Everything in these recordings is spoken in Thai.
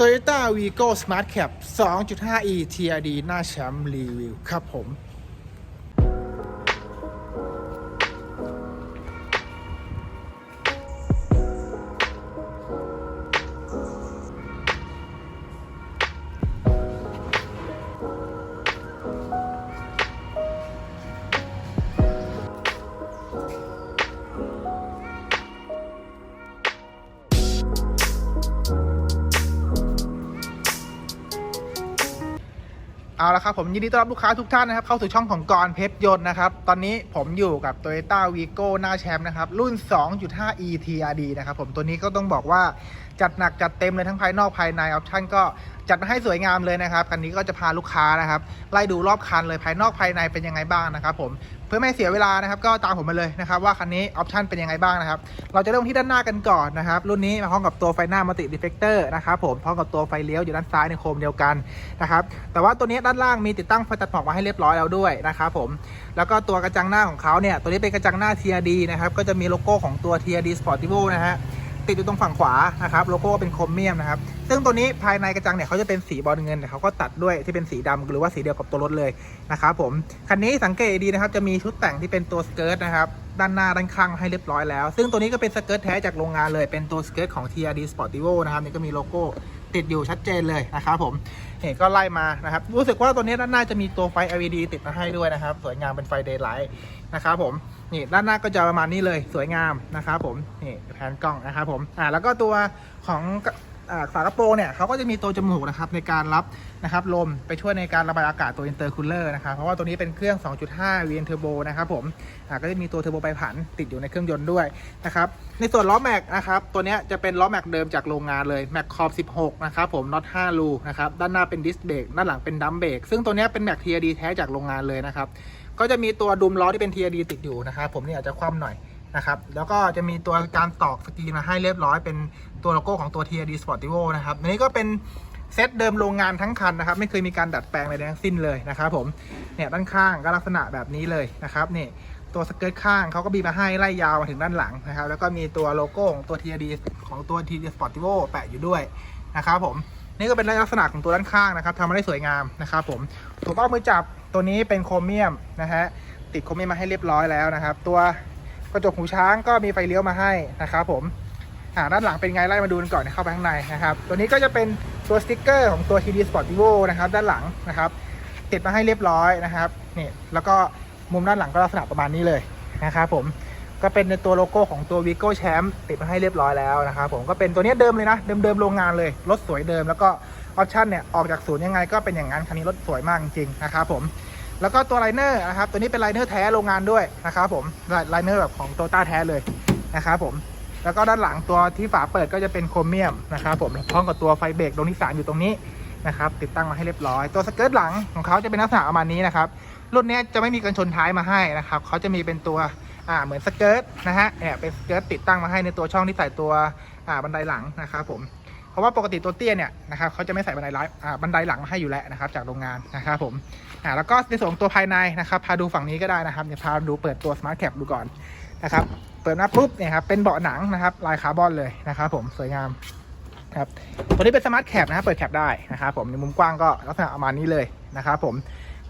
Toyota Vigo Smart Cap 2.5e TRD หน้าแชมป์รีวิวครับผม เอาละครับผมยินดีต้อนรับลูกค้าทุกท่านนะครับเข้าสู่ช่องของกรเพชรยนต์นะครับ ตอนนี้ผมอยู่กับ Toyota Vigo หน้าแชมป์นะครับ รุ่น 2.5e TRD นะครับผมตัวนี้ก็ต้องบอกว่า จัดหนักจัดเต็มเลยทั้งภายนอกภายในออปชั่นก็จัดให้สวยงามเลยนะครับคันนี้ก็จะพาลูกค้านะครับไล่ดูรอบคันเลยภายนอกภายในเป็นยังไงบ้างนะครับผมเพื่อไม่เสียเวลานะครับก็ตามผมมาเลยนะครับว่าคันนี้ออปชั่นเป็นยังไงบ้างนะครับเราจะเริ่มที่ด้านหน้ากันก่อนนะครับรุ่นนี้มาพร้อมกับตัวไฟหน้ามัลติดิเฟกเตอร์นะครับผมพร้อมกับตัวไฟเลี้ยวอยู่ด้านซ้ายในโคมเดียวกันนะครับแต่ว่าตัวนี้ด้านล่างมีติดตั้งไฟตัดหมอกมาให้เรียบร้อยแล้วด้วยนะครับผมแล้วก็ตัวกระจังหน้าของเขาเนี่ยตัวนี้เป็นกระจังหน้า TRD นะครับก็จะมีโลโก้ของตัว TRD Sportivo นะฮะ ติดอยู่ตรงฝั่งขวานะครับโลโก้เป็นโครเมียมนะครับซึ่งตัวนี้ภายในกระจังเนี่ยเขาจะเป็นสีบอลเงินแต่เขาก็ตัดด้วยที่เป็นสีดำหรือว่าสีเดียวกับตัวรถเลยนะครับผมคันนี้สังเกตดีนะครับจะมีชุดแต่งที่เป็นตัวสเกิร์ตนะครับด้านหน้าด้านข้างให้เรียบร้อยแล้ว ซึ่งตัวนี้ก็เป็นสเกิร์ตแท้จากโรงงานเลยเป็นตัวสเกิร์ตของ TRD Sportivo นะครับนี่ก็มีโลโก้ ติดอยู่ชัดเจนเลยนะครับผมเห็นก็ไล่มานะครับ รู้สึกว่าตัวนี้ด้านหน้าจะมีตัวไฟ LED ติดมาให้ด้วยนะครับ สวยงามเป็นไฟ daylight นะครับผมนี่ด้านหน้าก็จะประมาณนี้เลยสวยงามนะครับผมนี่แผนกล้องนะครับผมอ่าแล้วก็ตัวของ ฝากระโปรงเนี่ยเขาก็จะมีตัวจมูกนะครับในการรับนะครับลมไปช่วยในการระบายอากาศตัว intercooler นะครับเพราะว่าตัวนี้เป็นเครื่อง 2.5 VN Turbo นะครับผมอ่าก็จะมีตัวเทอร์โบไบผันติดอยู่ในเครื่องยนต์ด้วยนะครับในส่วนล้อแม็กนะครับตัวนี้จะเป็นล้อแม็กเดิมจากโรงงานเลยแม็กขอบ16 นะครับผมน็อต5รูนะครับด้านหน้าเป็นดิสเบรกด้านหลังเป็นดัมเบรกซึ่งตัวนี้เป็นแม็ก TRD แท้จากโรงงานเลยนะครับก็จะมีตัวดุมล้อที่เป็น TRD ติดอยู่นะครับผมนี่อาจจะคว่ำหน่อย นะครับ แล้วก็จะมีตัวการตอกสกรีนมาให้เรียบร้อยเป็นตัวโลโก้ของตัว TRD Sportivo นะครับอันนี้ก็เป็นเซตเดิมโรงงานทั้งคันนะครับ ไม่เคยมีการดัดแปลงอะไรทั้งสิ้นเลยนะครับผมเนี่ยด้านข้างก็ลักษณะแบบนี้เลยนะครับนี่ตัวสเกิร์ตข้างเขาก็มีมาให้ไล่ยาวมาถึงด้านหลังนะครับ แล้วก็มีตัวโลโก้ของตัว TRD ของตัว TRD Sportivo แปะอยู่ด้วยนะครับผมนี่ก็เป็นลักษณะของตัวด้านข้างนะครับทำมาได้สวยงามนะครับผมถูกต้องมือจับตัวนี้เป็นโครเมียมนะฮะติดโครเมียมมาให้เรียบร้อยแล้วนะครับ ตัว ระจกหูช้างก็มีไฟเลี้ยวมาให้นะครับผมอ่าด้านหลังเป็นไงไล่มาดูกันก่อนเข้าไปข้างในนะครับ ตัวนี้ก็จะเป็นตัวสติ๊กเกอร์ของตัว TD Sportivo นะครับ ด้านหลังนะครับ ติดมาให้เรียบร้อยนะครับนี่แล้วก็มุมด้านหลังก็ลักษณะประมาณนี้เลยนะครับผมก็เป็นในตัวโลโก้ของตัว Vigo Champ ติดมาให้เรียบร้อยแล้วนะครับผมก็เป็นตัวนี้เดิมเลยนะเดิมๆโรงงานเลยรถสวยเดิมแล้วก็ออปชั่นเนี่ยออกจากศูนย์ยังไงก็เป็นอย่างนั้นคันนี้รถสวยมากจริงๆนะครับผม แล้วก็ตัวไลเนอร์นะครับ ตัวนี้เป็นไลเนอร์แท้โรงงานด้วยนะครับผมไลเนอร์แบบของโตต้าแท้เลยนะครับผมแล้วก็ด้านหลังตัวที่ฝาเปิดก็จะเป็นโครเมียมนะครับผมพร้อมกับตัวไฟเบรกดวงที่สามอยู่ตรงนี้นะครับติดตั้งมาให้เรียบร้อย ตัวสเกิร์ตหลังของเขาจะเป็นลักษณะประมาณนี้นะครับรุ่นนี้จะไม่มีกันชนท้ายมาให้นะครับเขาจะมีเป็นตัวอ่าเหมือนสเกิร์ตนะฮะเนี่ยเป็นสเกิร์ตติดตั้งมาให้ในตัวช่องที่ใส่ตัวอ่าบันไดหลังนะครับผม ราะว่าปกติตัวเตี้ยเนี่ยนะครับเขาจะไม่ใส่บันไดหลังอ่าบันไดหลังมาให้อยู่แล้วนะครับจากโรงงานนะครับผมอ่าแล้วก็ในส่วนของตัวภายในนะครับพาดูฝั่งนี้ก็ได้นะครับเดี๋ยวพาดูเปิดตัว Smart Cap ดูก่อนนะครับเปิดมาปุ๊บเนี่ยครับเป็นเบาะหนังนะครับลายคาร์บอนเลยนะครับผมสวยงามครับตัวนี้เป็นสมาร์ทแคปนะครับเปิดแคปได้นะครับผมในมุมกว้างก็ลักษณะประมาณนี้เลยนะครับผม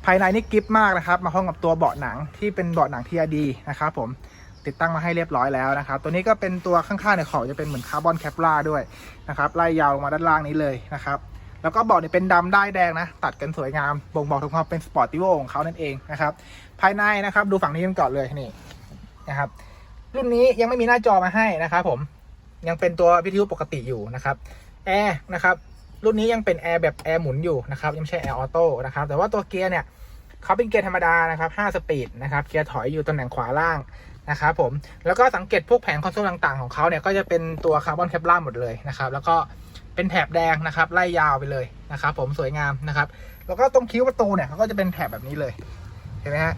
ภายในนี่กริปมากนะครับมาพร้อมกับตัวเบาะหนังที่เป็นเบาะหนัง TRD นะครับผม ติดตั้งมาให้เรียบร้อยแล้วนะครับ ตัวนี้ก็เป็นตัวข้างๆเนี่ยขอบจะเป็นเหมือนคาร์บอนแคปลาด้วยนะครับไล่ยาวมาด้านล่างนี้เลยนะครับแล้วก็เบาะเนี่ยเป็นดำได้แดงนะ ตัดกันสวยงามบ่งบอกถึงความเป็นสปอร์ติโวของเขานั่นเองนะครับ ภายในนะครับดูฝั่งนี้กันก่อนเลยนี่นะครับ รุ่นนี้ยังไม่มีหน้าจอมาให้นะครับ ผมยังเป็นตัววิทยุปกติอยู่นะครับแอร์นะครับรุ่นนี้ยังเป็นแอร์แบบแอร์หมุนอยู่นะครับยังไม่ใช่แอร์ออโต้นะครับแต่ว่าตัวเกียร์เนี่ยเขาเป็นเกียร์ธรรมดานะครับ5สปีดนะครับเกียร์ถอยอยู่ตำแหน่งขวาล่าง นะครับผมแล้วก็สังเกตพวกแผงคอนโซลต่างๆของเขาเนี่ยก็จะเป็นตัวคาร์บอนแคปล่าหมดเลยนะครับแล้วก็เป็นแถบแดงนะครับไล่ยาวไปเลยนะครับผมสวยงามนะครับแล้วก็ตรงคิ้วประตูเนี่ยเขาก็จะเป็นแถบแบบนี้เลยเห็นไหมฮะ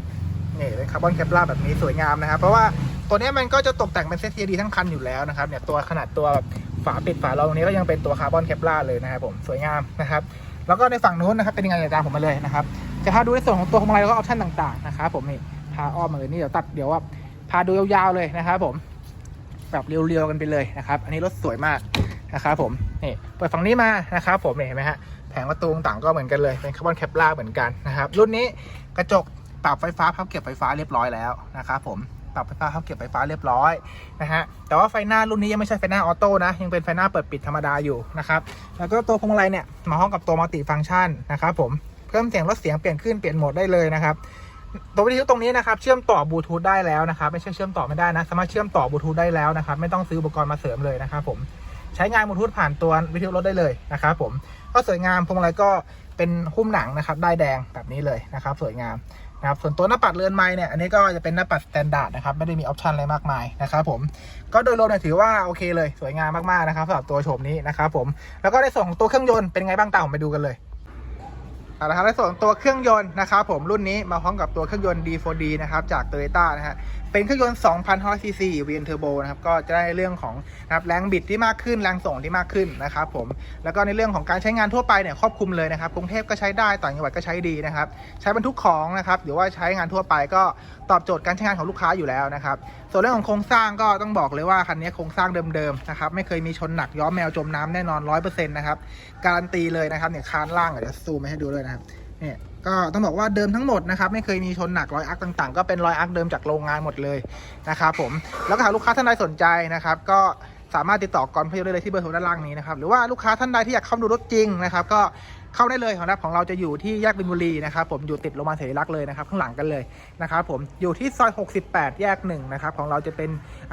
นี่เป็นคาร์บอนแคปล่าแบบนี้สวยงามนะครับเพราะว่าตัวนี้มันก็จะตกแต่งเป็นเซตทีดีทั้งคันอยู่แล้วนะครับเนี่ยตัวขนาดตัวแบบฝาปิดฝารองตรงนี้ก็ยังเป็นตัวคาร์บอนแคปลาเลยนะครับผมสวยงามนะครับแล้วก็ในฝั่งนู้นนะครับเป็นยังไงเดี๋ยวตามผมมาเลยนะครับจะพาดูในส่วนของตัวของอะไรแล้วก็ออปชั่นต่างๆนะครับผมนี่พาอ้อมมาเลยนี่เดี๋ยวตัดเดี๋ยวว่า พาดูยาวๆเลยนะครับผมแบบเรียวๆกันไปเลยนะครับ อันนี้รถสวยมากนะครับผมนี่เปิดฝั่งนี้มานะครับผมเห็นไหมฮะแผงประตูต่างก็เหมือนกันเลยเป็นคาร์บอนแคปลาเหมือนกันนะครับรุ่นนี้กระจกปรับไฟฟ้าพับเก็บไฟฟ้าเรียบร้อยแล้วนะครับผมปรับไฟฟ้าพับเก็บไฟฟ้าเรียบร้อยนะฮะแต่ว่าไฟหน้ารุ่นนี้ยังไม่ใช่ไฟหน้าออโต้นะยังเป็นไฟหน้าเปิดปิดธรรมดาอยู่นะครับแล้วก็ตัวพวงมาลัยเนี่ยมาพร้อมกับตัวมัลติฟังก์ชันนะครับผมเพิ่มเสียงลดเสียงเปลี่ยนขึ้นเปลี่ยนโหมดได้เลยนะครับ ตัววิทยุตรงนี้นะครับเชื่อมต่อบลูทูธได้แล้วนะครับไม่ใช่เชื่อมต่อไม่ได้นะ สามารถเชื่อมต่อบลูทูธได้แล้วนะครับ ไม่ต้องซื้ออุปกรณ์มาเสริมเลยนะครับผมใช้งานบลูทูธผ่านตัววิทยุรถได้เลยนะครับผมก็สวยงามพวงมาลัยก็เป็นหุ้มหนังนะครับได้แดงแบบนี้เลยนะครับ สวยงามนะครับส่วนตัวหน้าปัดเรือนไม้เนี่ยอันนี้ก็จะเป็นหน้าปัดสแตนดาร์ดนะครับไม่ได้มีออปชันอะไรมากมายนะครับผมก็โดยรวมเนี่ยถือว่าโอเคเลยสวยงามมากๆนะครับสำหรับตัวโฉมนี้นะครับผมแล้วก็ในส่วนของตัวเครื่องยนต์เป็นไงบ้างตามผมไปดูกันเลย เอาละครับในส่วนของตัวเครื่องยนต์นะครับผมรุ่นนี้มาพร้อมกับตัวเครื่องยนต์ D4D นะครับจาก Toyota นะฮะเป็นเครื่องยนต์2,500 cc VN Turbo นะครับ ก็จะได้เรื่องของนะครับแรงบิดที่มากขึ้น แรงส่งที่มากขึ้นนะครับผม แล้วก็ในเรื่องของการใช้งานทั่วไปเนี่ยครอบคลุมเลยนะครับ กรุงเทพก็ใช้ได้ ต่างจังหวัดก็ใช้ดีนะครับ ใช้บรรทุกของนะครับ หรือว่าใช้งานทั่วไปก็ตอบโจทย์การใช้งานของลูกค้าอยู่แล้วนะครับ ส่วนเรื่องของโครงสร้างก็ต้องบอกเลยว่าคันนี้โครงสร้างเดิมๆนะครับ ไม่เคยมีชนหนักย้อมแมวจมน้ำแน่นอน100%นะครับ การันตีเลยนะครับเนี่ยคานล่างเดี๋ยวซูมมาให้ดูเลยนะครับเนี่ย ก็ต้องบอกว่าเดิมทั้งหมดนะครับไม่เคยมีชนหนักรอยอักต่างๆ ก็เป็นรอยอักเดิมจากโรงงานหมดเลยนะครับผมแล้วก็หากลูกค้าท่านใดสนใจนะครับ ก็สามารถติดต่อกรพยนต์ได้เลยที่เบอร์โทรด้านล่างนี้นะครับหรือว่าลูกค้าท่านใดที่อยากเข้าดูรถจริงนะครับก็ เข้าได้เลยของรับของเราจะอยู่ที่แยกบินบุรีนะครับผมอยู่ติดโรงพยาบาลเสรีรักษ์เลยนะครับข้างหลังกันเลยนะครับผมอยู่ที่ซอย 68 แยกหนึ่งนะครับของเราจะเป็น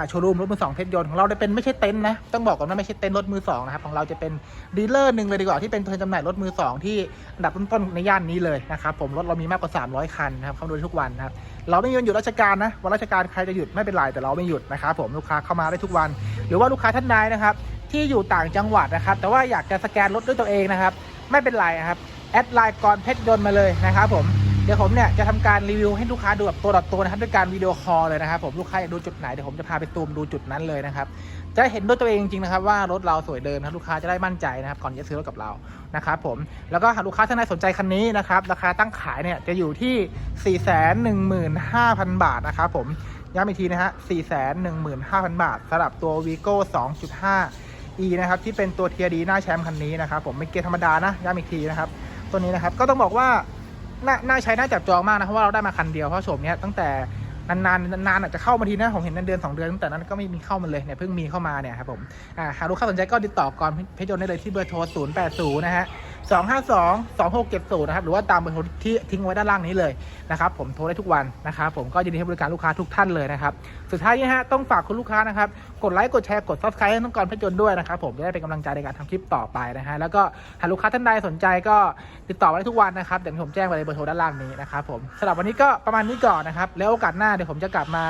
โชว์รูมรถมือสองเพชรยนต์ของเราจะเป็นไม่ใช่เต็นท์นะต้องบอกก่อนว่าไม่ใช่เต็นท์รถมือสองนะครับของเราจะเป็นดีลเลอร์หนึ่งเลยดีกว่าที่เป็นตัวแทนจำหน่ายรถมือสองที่อันดับต้นๆในย่านนี้เลยนะครับผมรถเรามีมากกว่า 300 คันนะครับเข้าดูทุกวันนะครับเราไม่มีวันหยุดราชการนะวันราชการใครจะหยุดไม่เป็นไรแต่เราไม่หยุดนะครับผมลูกค้าเข้ามาได้ทุกวัน หรือว่าลูกค้าท่านใดนะครับที่อยู่ต่างจังหวัดนะครับ แต่ว่าอยากจะสแกนรถด้วยตัวเองนะครับ ไม่เป็นไรครับแอดไลน์กรเพชรยนต์มาเลยนะครับผมเดี๋ยวผมเนี่ยจะทำการรีวิวให้ลูกค้าดูแบบตัวต่อตัวนะครับด้วยการวิดีโอคอลเลยนะครับผมลูกค้าอยากดูจุดไหนเดี๋ยวผมจะพาไปซูมดูจุดนั้นเลยนะครับจะได้เห็นด้วยตัวเองจริงๆนะครับว่ารถเราสวยเดิมนะลูกค้าจะได้มั่นใจนะครับก่อนจะซื้อรถกับเรานะครับผมแล้วก็หากลูกค้าท่านใดสนใจคันนี้นะครับราคาตั้งขายเนี่ยจะอยู่ที่ 415,000 บาทนะครับผมย้ำอีกทีนะฮะ415,000 บาทสำหรับตัว Vigo 2.5 E นะครับที่เป็นตัวเทียดีหน้าแชมป์คันนี้นะครับผมไม่เกียร์ธรรมดานะย้ำอีกทีนะครับตัวนี้นะครับก็ต้องบอกว่าน่าใช้น่าจับจองมากนะเพราะว่าเราได้มาคันเดียวเพราะโฉมเนี้ยตั้งแต่นานๆนานๆอาจจะเข้ามาทีนะผมเห็นนเดือนสองเดือนตั้งแต่นั้นก็ไม่มีเข้ามาเลยเนี่ยเพิ่งมีเข้ามาเนี่ยครับผมอ่าหากลูกค้าสนใจก็ติดต่อก่อนเพชรยนได้เลยที่เบอร์โทร 080 นะฮะ 252 2670นะครับหรือว่าตามเบอร์โทรที่ทิ้งไว้ด้านล่างนี้เลยนะครับผมโทรได้ทุกวันนะครับผมก็ยินดีให้บริการลูกค้าทุกท่านเลยนะครับสุดท้ายนี้ฮะต้องฝากคุณลูกค้านะครับกดไลค์กดแชร์กด subscribe ให้น้องกรเพชรยนด้วยนะครับผมจะได้เป็นกำลังใจในการทำคลิปต่อไปนะฮะแล้วก็หากลูกค้าท่านใดสนใจก็ติดต่อมาได้ทุกวันนะครับเดี๋ยวผมแจ้งไปในเบอร์โทรด้านล่างนี้นะครับผมสำหรับวันนี้ก็ประมาณนี้ก่อนนะครับแล้วโอกาสหน้าเดี๋ยวผมจะกลับมา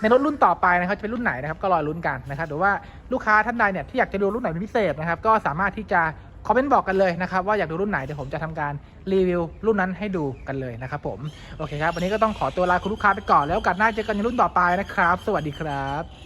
ในรถรุ่นต่อไปนะครับจะเป็นรุ่นไหนนะครับก็รอลุ้นกันนะครับหรือว่าลูกค้าท่านใดเนี่ยที่อยากจะดูรุ่นไหนเป็นพิเศษนะครับก็สามารถที่จะ คอมเมนต์บอกกันเลยนะครับว่าอยากดูรุ่นไหนเดี๋ยวผมจะทำการรีวิวรุ่นนั้นให้ดูกันเลยนะครับผมโอเคครับวันนี้ก็ต้องขอตัวลาคุณลูกค้าไปก่อนแล้วกันหน้าเจอกันในรุ่นต่อไปนะครับ สวัสดีครับ